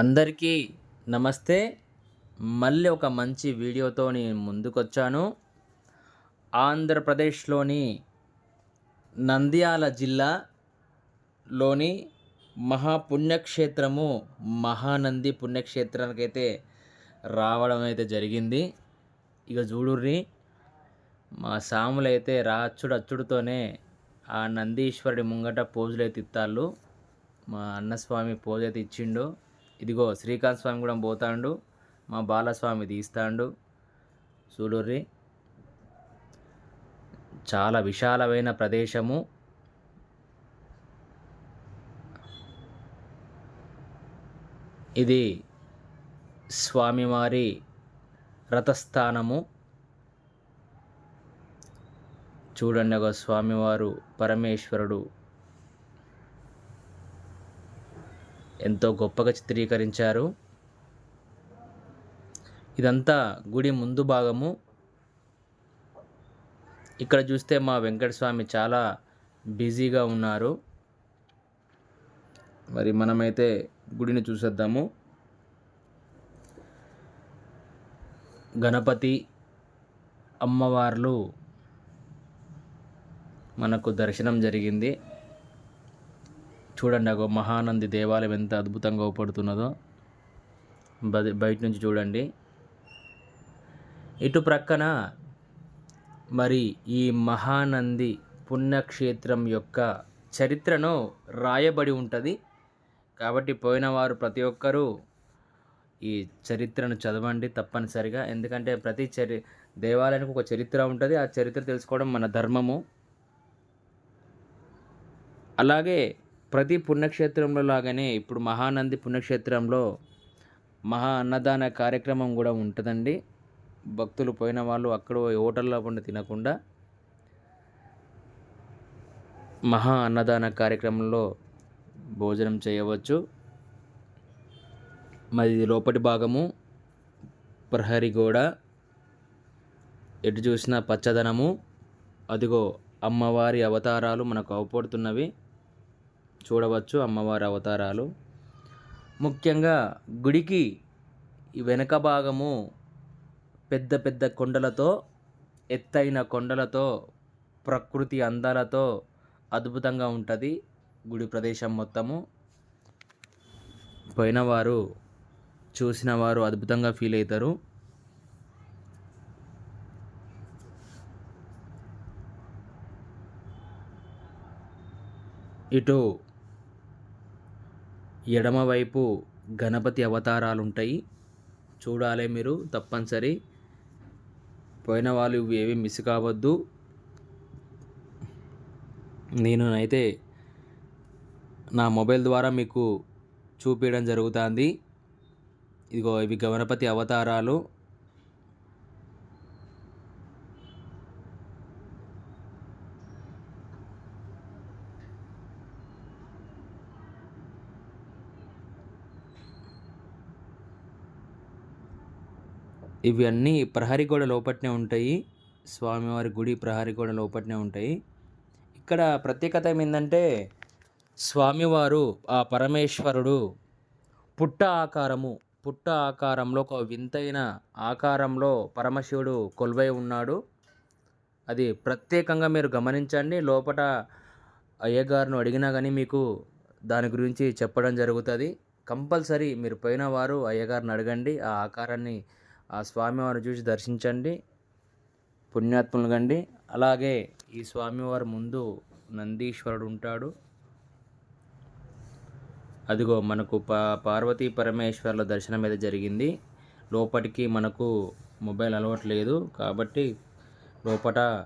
అందరికీ నమస్తే. మళ్ళీ ఒక మంచి వీడియోతో నేను ముందుకొచ్చాను. ఆంధ్రప్రదేశ్లోని నంద్యాల జిల్లాలోని మహాపుణ్యక్షేత్రము మహానంది పుణ్యక్షేత్రానికి అయితే రావడం అయితే జరిగింది. ఇక చూడుర్రి మా సాములు అయితే రాచుడు అచ్చుడుతోనే ఆ నందీశ్వరుడి ముంగట పూజలు అయితే ఇత్తాళ్ళు. మా అన్నస్వామి పూజ అయితే ఇచ్చిండు. ఇదిగో శ్రీకాంత్ స్వామి కూడా పోతాండు మా బాలస్వామి తీస్తాండు. చూడుర్రి చాలా విశాలమైన ప్రదేశము. ఇది స్వామివారి రథస్థానము. చూడండి ఒక స్వామివారు పరమేశ్వరుడు ఎంతో గొప్పగా చిత్రీకరించారు. ఇదంతా గుడి ముందు భాగము. ఇక్కడ చూస్తే మా వెంకటస్వామి చాలా బిజీగా ఉన్నారు. మరి మనమైతే గుడిని చూసేద్దాము. గణపతి అమ్మవార్లు మనకు దర్శనం జరిగింది. చూడండి అగో మహానంది దేవాలయం ఎంత అద్భుతంగా ఊపడుతున్నదో బయట నుంచి చూడండి. ఇటు ప్రక్కన మరి ఈ మహానంది పుణ్యక్షేత్రం యొక్క చరిత్రను రాయబడి ఉంటుంది. కాబట్టి పోయిన వారు ప్రతి ఒక్కరూ ఈ చరిత్రను చదవండి తప్పనిసరిగా. ఎందుకంటే ప్రతి చరి దేవాలయానికి ఒక చరిత్ర ఉంటుంది. ఆ చరిత్ర తెలుసుకోవడం మన ధర్మము. అలాగే ప్రతి పుణ్యక్షేత్రంలో లాగానే ఇప్పుడు మహానంది పుణ్యక్షేత్రంలో మహా అన్నదాన కార్యక్రమం కూడా ఉంటుందండి. భక్తులు పోయిన వాళ్ళు అక్కడ హోటల్లో పండి తినకుండా మహా అన్నదాన కార్యక్రమంలో భోజనం చేయవచ్చు. మరి లోపటి భాగము. ప్రహరి గోడ. ఎటు చూసిన పచ్చదనము. అదిగో అమ్మవారి అవతారాలు మనకు అవపడుతున్నవి. చూడవచ్చు అమ్మవారి అవతారాలు. ముఖ్యంగా గుడికి ఈ వెనక భాగము పెద్ద పెద్ద కొండలతో ఎత్తైన కొండలతో ప్రకృతి అందాలతో అద్భుతంగా ఉంటుంది గుడి ప్రదేశం మొత్తము. పోయిన వారు చూసిన వారు అద్భుతంగా ఫీల్ అవుతారు ఇటు ఎడమవైపు గణపతి అవతారాలు ఉంటాయి చూడాలి మీరు తప్పనిసరి. పోయిన వాళ్ళు ఇవి ఏవి మిస్ కావద్దు. నేను అయితే నా మొబైల్ ద్వారా మీకు చూపించడం జరుగుతుంది. ఇదిగో ఇవి గణపతి అవతారాలు. ఇవన్నీ ప్రహరీ గోడ లోపట్నే ఉంటాయి. స్వామివారి గుడి ప్రహరీ గోడ లోపట్నే ఉంటాయి. ఇక్కడ ప్రత్యేకత ఏమిందంటే స్వామివారు ఆ పరమేశ్వరుడు పుట్ట ఆకారము పుట్ట ఆకారంలో ఒక వింతైన ఆకారంలో పరమశివుడు కొలువై ఉన్నాడు. అది ప్రత్యేకంగా మీరు గమనించండి. లోపల అయ్యగారును అడిగినా కానీ మీకు దాని గురించి చెప్పడం జరుగుతుంది. కంపల్సరీ మీరు పోయిన వారు అయ్యగారిని అడగండి. ఆ ఆకారాన్ని ఆ స్వామివారిని చూసి దర్శించండి పుణ్యాత్ములు కండి. అలాగే ఈ స్వామివారి ముందు నందీశ్వరుడు ఉంటాడు. అదిగో మనకు పా పార్వతీ పరమేశ్వర్ల దర్శనం అయితే జరిగింది. లోపటికి మనకు మొబైల్ అలవట్లేదు కాబట్టి లోపల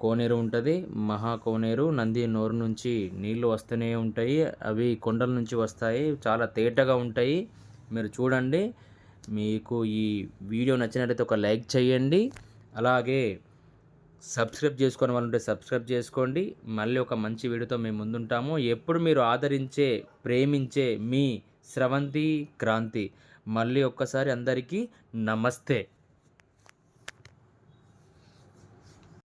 కోనేరు ఉంటుంది. మహా కోనేరు. నంది నోరు నుంచి నీళ్ళు వస్తూనే ఉంటాయి. అవి కొండల నుంచి వస్తాయి. చాలా తేటగా ఉంటాయి. మీరు చూడండి. మీకు ఈ వీడియో నచ్చినట్లయితే ఒక లైక్ చేయండి. అలాగే సబ్స్క్రైబ్ చేసుకునే వాళ్ళు ఉంటే సబ్స్క్రైబ్ చేసుకోండి. మళ్ళీ ఒక మంచి వీడియోతో మేము ముందుంటాము. ఎప్పుడు మీరు ఆదరించే ప్రేమించే మీ స్రవంతి క్రాంతి. మళ్ళీ ఒక్కసారి అందరికీ నమస్తే.